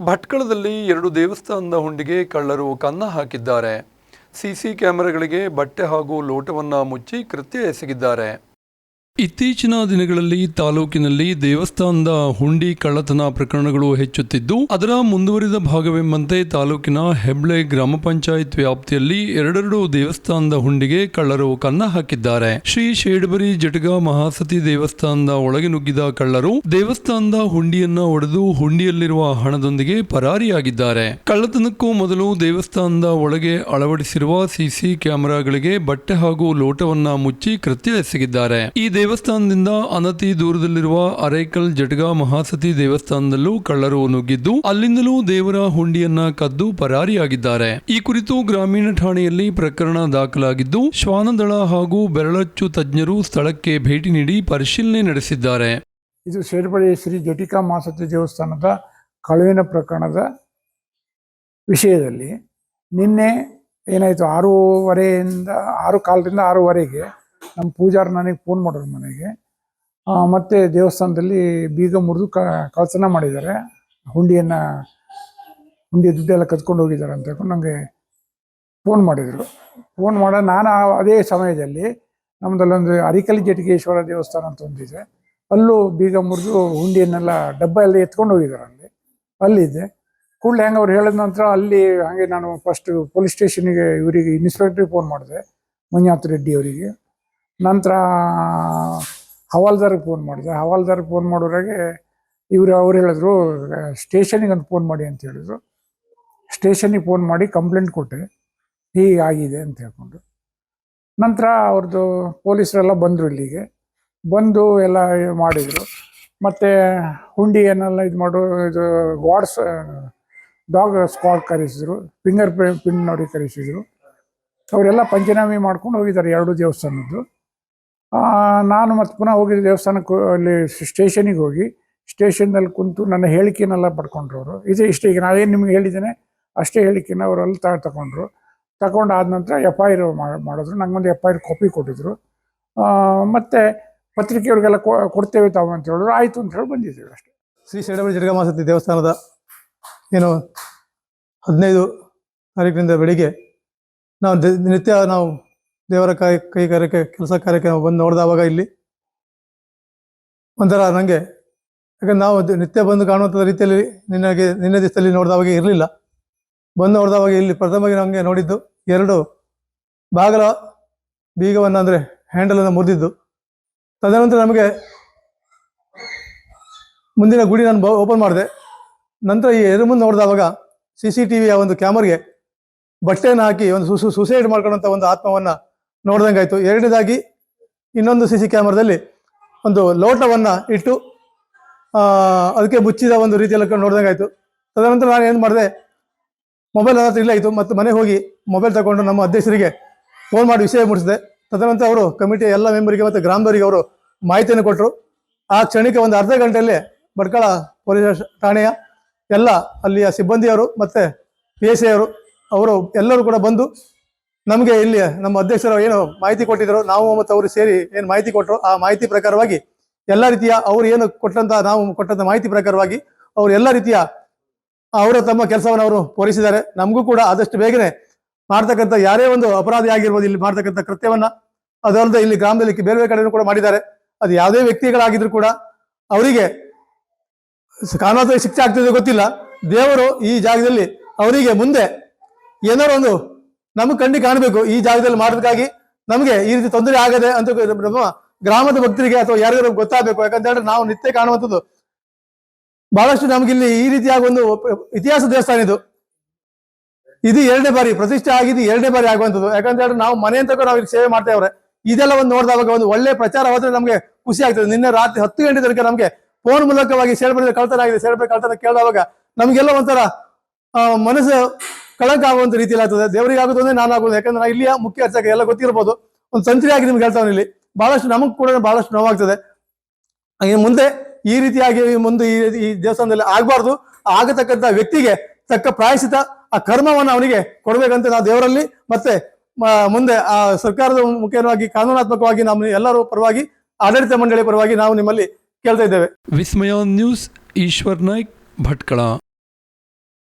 ಭಟ್ಕಳದಲ್ಲಿ ಎರಡು ದೇವಸ್ಥಾನದ ಹುಂಡಿಗೆ ಕಳ್ಳರು ಕನ್ನ ಹಾಕಿದ್ದಾರೆ. ಸಿಸಿ ಕ್ಯಾಮೆರಾಗಳಿಗೆ ಬಟ್ಟೆ ಹಾಗೂ ಲೋಟವನ್ನು ಮುಚ್ಚಿ ಕೃತ್ಯ ಎಸಗಿದ್ದಾರೆ. ಇತ್ತೀಚಿನ ದಿನಗಳಲ್ಲಿ ತಾಲೂಕಿನಲ್ಲಿ ದೇವಸ್ಥಾನದ ಹುಂಡಿ ಕಳ್ಳತನ ಪ್ರಕರಣಗಳು ಹೆಚ್ಚುತ್ತಿದ್ದು, ಅದರ ಮುಂದುವರಿದ ಭಾಗವೆಂಬಂತೆ ತಾಲೂಕಿನ ಹೆಬ್ಳೆ ಗ್ರಾಮ ಪಂಚಾಯತ್ ವ್ಯಾಪ್ತಿಯಲ್ಲಿ ಎರಡೆರಡು ದೇವಸ್ಥಾನದ ಹುಂಡಿಗೆ ಕಳ್ಳರು ಕನ್ನ ಹಾಕಿದ್ದಾರೆ. ಶ್ರೀ ಶೇಡ್ಬರಿ ಜಟಗ ಮಹಾಸತಿ ದೇವಸ್ಥಾನದ ಒಳಗೆ ನುಗ್ಗಿದ ಕಳ್ಳರು ದೇವಸ್ಥಾನದ ಹುಂಡಿಯನ್ನ ಒಡೆದು ಹುಂಡಿಯಲ್ಲಿರುವ ಹಣದೊಂದಿಗೆ ಪರಾರಿಯಾಗಿದ್ದಾರೆ. ಕಳ್ಳತನಕ್ಕೂ ಮೊದಲು ದೇವಸ್ಥಾನದ ಒಳಗೆ ಅಳವಡಿಸಿರುವ ಸಿಸಿ ಕ್ಯಾಮೆರಾಗಳಿಗೆ ಬಟ್ಟೆ ಹಾಗೂ ಲೋಟವನ್ನ ಮುಚ್ಚಿ ಕೃತ್ಯ ಎಸಗಿದ್ದಾರೆ. ಈ ದೇವಸ್ಥಾನದಿಂದ ಅನತಿ ದೂರದಲ್ಲಿರುವ ಅರೇಕಲ್ ಜಟಗ ಮಹಾಸತಿ ದೇವಸ್ಥಾನದಲ್ಲೂ ಕಳ್ಳರು ನುಗ್ಗಿದ್ದು, ಅಲ್ಲಿಂದಲೂ ದೇವರ ಹುಂಡಿಯನ್ನ ಕದ್ದು ಪರಾರಿಯಾಗಿದ್ದಾರೆ. ಈ ಕುರಿತು ಗ್ರಾಮೀಣ ಠಾಣೆಯಲ್ಲಿ ಪ್ರಕರಣ ದಾಖಲಾಗಿದ್ದು, ಶ್ವಾನದಳ ಹಾಗೂ ಬೆರಳಚ್ಚು ತಜ್ಞರು ಸ್ಥಳಕ್ಕೆ ಭೇಟಿ ನೀಡಿ ಪರಿಶೀಲನೆ ನಡೆಸಿದ್ದಾರೆ. ಇದು ಸೇರ್ಪಡೆ ಶ್ರೀ ಜಟಿಕಾ ಮಹಾಸತಿ ದೇವಸ್ಥಾನದ ಕಳುವಿನ ಪ್ರಕರಣದ ವಿಷಯದಲ್ಲಿ ನಿನ್ನೆ ಏನಾಯಿತು? ಆರೂವರೆಯಿಂದ, ಆರು ಕಾಲದಿಂದ ಆರೂವರೆಗೆ ನಮ್ಮ ಪೂಜಾರ್ ನನಗೆ ಫೋನ್ ಮಾಡೋರು ಮನೆಗೆ. ಮತ್ತು ದೇವಸ್ಥಾನದಲ್ಲಿ ಬೀಗ ಮುರಿದು ಕ, ಕಳ್ತನ ಮಾಡಿದ್ದಾರೆ. ಹುಂಡಿಯನ್ನು ಹುಂಡಿ ದುಡ್ಡೆಲ್ಲ ಕದ್ಕೊಂಡು ಹೋಗಿದ್ದಾರೆ ಅಂತ ಹೇಳ್ಕೊಂಡು ನನಗೆ ಫೋನ್ ಮಾಡಿದರು. ಫೋನ್ ಮಾಡ, ನಾನು ಅದೇ ಸಮಯದಲ್ಲಿ ನಮ್ಮದಲ್ಲೊಂದು ಅರಿಕಲಿ ಜಟಿಕೇಶ್ವರ ದೇವಸ್ಥಾನ ಅಂತ ಒಂದಿದೆ. ಅಲ್ಲೂ ಬೀಗ ಮುರಿದು ಹುಂಡಿಯನ್ನೆಲ್ಲ ಡಬ್ಬ ಎಲ್ಲ ಎತ್ಕೊಂಡು ಹೋಗಿದ್ದಾರೆ ಅಲ್ಲಿ. ಅಲ್ಲಿದೆ. ಕೂಡಲೇ ಹೆಂಗೆ ಅವ್ರು ಹೇಳಿದ ನಂತರ ಅಲ್ಲಿ ಹಾಗೆ ನಾನು ಫಸ್ಟ್ ಪೊಲೀಸ್ ಸ್ಟೇಷನಿಗೆ ಇವರಿಗೆ ಇನ್ಸ್ಪೆಕ್ಟ್ರಿಗೆ ಫೋನ್ ಮಾಡಿದೆ. ಮಂಜುನಾಥ್ ರೆಡ್ಡಿ ಅವರಿಗೆ. ನಂತರ ಹವಾಲ್ದಾರಿಗೆ ಫೋನ್ ಮಾಡಿದೆ. ಹವಾಲ್ದಾರಿಗೆ ಫೋನ್ ಮಾಡೋರಾಗೆ ಇವರು, ಅವ್ರು ಹೇಳಿದ್ರು, ಸ್ಟೇಷನಿಗೆ ಒಂದು ಫೋನ್ ಮಾಡಿ ಅಂತ ಹೇಳಿದ್ರು. ಸ್ಟೇಷನಿಗೆ ಫೋನ್ ಮಾಡಿ ಕಂಪ್ಲೇಂಟ್ ಕೊಟ್ಟೆ. ಹೀಗೆ ಆಗಿದೆ ಅಂತ ಹೇಳ್ಕೊಂಡು. ನಂತರ ಅವ್ರದ್ದು ಪೊಲೀಸರೆಲ್ಲ ಬಂದರು ಇಲ್ಲಿಗೆ. ಬಂದು ಎಲ್ಲ ಮಾಡಿದರು. ಮತ್ತು ಹುಂಡಿಯನ್ನೆಲ್ಲ ಇದು ಮಾಡು, ಇದು ವಾರ್ಡ್ಸ್, ಡಾಗ್ ಸ್ಕ್ವಾಡ್ ಕರೆಸಿದ್ರು. ಫಿಂಗರ್ ಪ್ರಿಂಟ್ ಪ್ರಿಂಟ್ನವ್ರಿಗೆ ಕರೆಸಿದ್ರು. ಅವರೆಲ್ಲ ಪಂಚನಾಮಿ ಮಾಡ್ಕೊಂಡು ಹೋಗಿದ್ದಾರೆ ಎರಡು ದೇವಸ್ಥಾನದ್ದು. ನಾನು ಮತ್ತೆ ಪುನಃ ಹೋಗಿದ್ದೆ ದೇವಸ್ಥಾನಕ್ಕೆ, ಅಲ್ಲಿ ಸ್ಟೇಷನಿಗೆ ಹೋಗಿ, ಸ್ಟೇಷನ್ನಲ್ಲಿ ಕುಂತು ನನ್ನ ಹೇಳಿಕೆನೆಲ್ಲ ಪಡ್ಕೊಂಡ್ರು ಅವರು ಇದು ಇಷ್ಟೇ, ಈಗ ನಾವೇನು ನಿಮ್ಗೆ ಹೇಳಿದ್ದೇನೆ, ಅಷ್ಟೇ ಹೇಳಿಕೆನ ಅವರು ಅಲ್ಲಿ ತಾ ತಗೊಂಡ್ರು ತಗೊಂಡಾದ ನಂತರ ಎಫ್ ಐ ಆರ್ ಮಾಡಿದ್ರು. ನಂಗೆ ಒಂದು ಎಫ್ ಐ ಆರ್ ಕಾಪಿ ಕೊಟ್ಟಿದ್ರು ಮತ್ತು ಪತ್ರಿಕೆಯವ್ರಿಗೆಲ್ಲ ಕೊಡ್ತೇವೆ ತಾವು ಅಂತ ಹೇಳಿದ್ರು. ಆಯಿತು ಅಂತ ಹೇಳಿ ಬಂದಿದ್ದೀವಿ ಅಷ್ಟೇ. ಶ್ರೀ ಶರಣಬರಿ ಜಡಗಮಾಸತಿ ದೇವಸ್ಥಾನದ ಏನು ಹದಿನೈದು ತಾರೀಕಿನಿಂದ ಬೆಳಿಗ್ಗೆ ನಾವು ನಿತ್ಯ ನಾವು ದೇವರ ಕೈ ಕೈಗಾರಿಕೆ ಕೆಲಸ ಕಾರ್ಯಕ್ಕೆ ನಾವು ಬಂದು ನೋಡಿದವಾಗ ಇಲ್ಲಿ ಒಂಥರ ನನಗೆ ಯಾಕಂದ್ರೆ ನಾವು ನಿತ್ಯ ಬಂದು ಕಾಣುವಂಥ ರೀತಿಯಲ್ಲಿ ನಿನ್ನಗೆ, ನಿನ್ನೆ ದಿವಸದಲ್ಲಿ ನೋಡಿದವಾಗ ಇರಲಿಲ್ಲ. ಬಂದು ನೋಡಿದವಾಗ ಇಲ್ಲಿ ಪ್ರಥಮವಾಗಿ ನಮಗೆ ನೋಡಿದ್ದು ಎರಡು ಬಾಗಲ ಬೀಗವನ್ನು ಅಂದರೆ ಹ್ಯಾಂಡಲನ್ನು ಮುರಿದಿದ್ದು. ತದನಂತರ ನಮಗೆ ಮುಂದಿನ ಗುಡಿ ನಾನು ಓಪನ್ ಮಾಡಿದೆ. ನಂತರ ಈ ಎದುರು ಮುಂದೆ ನೋಡಿದವಾಗ ಸಿ ಸಿ ಟಿ ವಿಯ ಒಂದು ಕ್ಯಾಮರ್ಗೆ ಬಟ್ಟೆಯನ್ನು ಹಾಕಿ ಒಂದು ಸುಸು ಸುಸೈಡ್ ಮಾಡ್ಕೊಳ್ಳೋಂಥ ಒಂದು ಆತ್ಮವನ್ನ ನೋಡ್ದಂಗಾಯ್ತು. ಎರಡನೇದಾಗಿ ಇನ್ನೊಂದು ಸಿ ಸಿ ಕ್ಯಾಮ್ರಾದಲ್ಲಿ ಒಂದು ಲೋಟವನ್ನು ಇಟ್ಟು ಅದಕ್ಕೆ ಮುಚ್ಚಿದ ಒಂದು ರೀತಿಯಲ್ಲಿ ನೋಡ್ದಂಗಾಯ್ತು. ತದನಂತರ ನಾನು ಏನು ಮಾಡಿದೆ ಮೊಬೈಲ್ ನನ್ನ ಹತ್ರ ಇಲ್ಲ ಆಯಿತು ಮತ್ತು ಮನೆಗೆ ಹೋಗಿ ಮೊಬೈಲ್ ತಗೊಂಡು ನಮ್ಮ ಅಧ್ಯಕ್ಷರಿಗೆ ಫೋನ್ ಮಾಡಿ ವಿಷಯ ಮುಟ್ಟಿಸಿದೆ. ತದನಂತರ ಅವರು ಕಮಿಟಿಯ ಎಲ್ಲ ಮೆಂಬರಿಗೆ ಮತ್ತು ಗ್ರಾಮದವರಿಗೆ ಅವರು ಮಾಹಿತಿಯನ್ನು ಕೊಟ್ಟರು. ಆ ಕ್ಷಣಕ್ಕೆ ಒಂದು ಅರ್ಧ ಗಂಟೆಯಲ್ಲಿ ಭಟ್ಕಳ ಪೊಲೀಸ್ ಠಾಣೆಯ ಎಲ್ಲ ಅಲ್ಲಿಯ ಸಿಬ್ಬಂದಿಯವರು ಮತ್ತು ಪಿ ಎಸ್ ಅವರು ಎಲ್ಲರೂ ಕೂಡ ಬಂದು ನಮಗೆ ಇಲ್ಲಿ ನಮ್ಮ ಅಧ್ಯಕ್ಷರು ಏನು ಮಾಹಿತಿ ಕೊಟ್ಟಿದ್ರು, ನಾವು ಮತ್ತು ಅವರು ಸೇರಿ ಏನು ಮಾಹಿತಿ ಕೊಟ್ಟರು ಆ ಮಾಹಿತಿ ಪ್ರಕಾರವಾಗಿ ಎಲ್ಲ ರೀತಿಯ ಅವರು ಏನು ಕೊಟ್ಟಂತ, ನಾವು ಕೊಟ್ಟಂತ ಮಾಹಿತಿ ಪ್ರಕಾರವಾಗಿ ಅವರು ಎಲ್ಲ ರೀತಿಯ ಅವರು ತಮ್ಮ ಕೆಲಸವನ್ನು ಅವರು ಪೂರೈಸಿದ್ದಾರೆ. ನಮಗೂ ಕೂಡ ಆದಷ್ಟು ಬೇಗನೆ ಮಾಡ್ತಕ್ಕಂಥ ಯಾರೇ ಒಂದು ಅಪರಾಧಿ ಆಗಿರ್ಬೋದು, ಇಲ್ಲಿ ಮಾಡ್ತಕ್ಕಂಥ ಕೃತ್ಯವನ್ನ, ಅದಲ್ಲದೆ ಇಲ್ಲಿ ಗ್ರಾಮದಲ್ಲಿ ಬೇರೆ ಬೇರೆ ಕಡೆಯೂ ಕೂಡ ಮಾಡಿದ್ದಾರೆ. ಅದು ಯಾವುದೇ ವ್ಯಕ್ತಿಗಳಾಗಿದ್ರು ಕೂಡ ಅವರಿಗೆ ಕಾನೂನು ಶಿಕ್ಷೆ ಆಗ್ತಿದೆ ಗೊತ್ತಿಲ್ಲ. ದೇವರು ಈ ಜಾಗದಲ್ಲಿ ಅವರಿಗೆ ಮುಂದೆ ಏನಾರು ಒಂದು ನಮಗೆ ಕಣ್ಣಿ ಕಾಣಬೇಕು ಈ ಜಾಗದಲ್ಲಿ ಮಾಡೋದಕ್ಕಾಗಿ. ನಮಗೆ ಈ ರೀತಿ ತೊಂದರೆ ಆಗದೆ ಅಂತ ಗ್ರಾಮದ ಭಕ್ತರಿಗೆ ಅಥವಾ ಯಾರಿಗಾದ್ರೂ ಗೊತ್ತಾಗಬೇಕು. ಯಾಕಂತ ಹೇಳಿದ್ರೆ ನಾವು ನಿತ್ಯ ಕಾಣುವಂಥದ್ದು. ಬಹಳಷ್ಟು ನಮಗಿಲ್ಲಿ ಈ ರೀತಿಯಾಗಿ ಒಂದು ಇತಿಹಾಸ ದೇವಸ್ಥಾನ ಇದು. ಇದು ಎರಡನೇ ಬಾರಿ, ಪ್ರತಿಷ್ಠೆ ಆಗಿದ್ದು ಎರಡನೇ ಬಾರಿ ಆಗುವಂಥದ್ದು. ಯಾಕಂತ ಹೇಳಿದ್ರೆ ನಾವು ಮನೆ ಅಂತ ನಾವು ಇಲ್ಲಿ ಸೇವೆ ಮಾಡ್ತೇವ್ರೆ ಇದೆಲ್ಲ ಒಂದು ನೋಡಿದಾಗ ಒಂದು ಒಳ್ಳೆ ಪ್ರಚಾರ ಹೋದ್ರೆ ನಮಗೆ ಖುಷಿ ಆಗ್ತದೆ. ನಿನ್ನೆ ರಾತ್ರಿ ಹತ್ತು ಗಂಟೆ ತನಕ ನಮಗೆ ಫೋನ್ ಮೂಲಕವಾಗಿ ಸೇರ್ಪಡೆ ಕಳ್ತನ ಆಗಿದೆ. ಸೇರ್ಪಡೆ ಕಳ್ತನ ಕೇಳಿದಾಗ ನಮಗೆಲ್ಲ ಒಂಥರ ಮನಸ್ಸು ಕಳಂಕ ಆಗುವಂತ ರೀತಿಯಲ್ಲಿ ಆಗ್ತದೆ. ದೇವರಿಗೆ ಆಗೋದು ಅಂದ್ರೆ ನಾನು ಆಗೋದು. ಯಾಕಂದ್ರೆ ನಾನು ಇಲ್ಲಿಯ ಮುಖ್ಯ ಅರ್ಚಕ ಎಲ್ಲ ಗೊತ್ತಿರ್ಬೋದು. ಒಂದು ಸಂಚರಿ ಆಗಿ ನಿಮ್ಗೆ ಹೇಳ್ತಾವ್ ಇಲ್ಲಿ. ಬಹಳಷ್ಟು ನಮಗ್ ಕೂಡ ಬಹಳಷ್ಟು ನೋವಾಗ್ತದೆ. ಮುಂದೆ ಈ ರೀತಿಯಾಗಿ ಮುಂದೆ ಈ ಈ ದೇವಸ್ಥಾನದಲ್ಲಿ ಆಗಬಾರ್ದು. ಆಗತಕ್ಕಂತ ವ್ಯಕ್ತಿಗೆ ತಕ್ಕ ಪ್ರಾಯಶಿತ ಆ ಕರ್ಮವನ್ನು ಅವನಿಗೆ ಕೊಡ್ಬೇಕಂತ ನಾವು ದೇವರಲ್ಲಿ ಮತ್ತೆ ಮುಂದೆ ಆ ಸರ್ಕಾರದ ಮುಖ್ಯವಾಗಿ ಕಾನೂನಾತ್ಮಕವಾಗಿ ನಮ್ಮ ಎಲ್ಲರೂ ಪರವಾಗಿ ಆಡಳಿತ ಮಂಡಳಿ ಪರವಾಗಿ ನಾವು ನಿಮ್ಮಲ್ಲಿ ಕೇಳ್ತಾ ಇದ್ದೇವೆ. ವಿಸ್ಮಯ ನ್ಯೂಸ್, ಈಶ್ವರ್ ನಾಯ್ಕ್, ಭಟ್ಕಳ.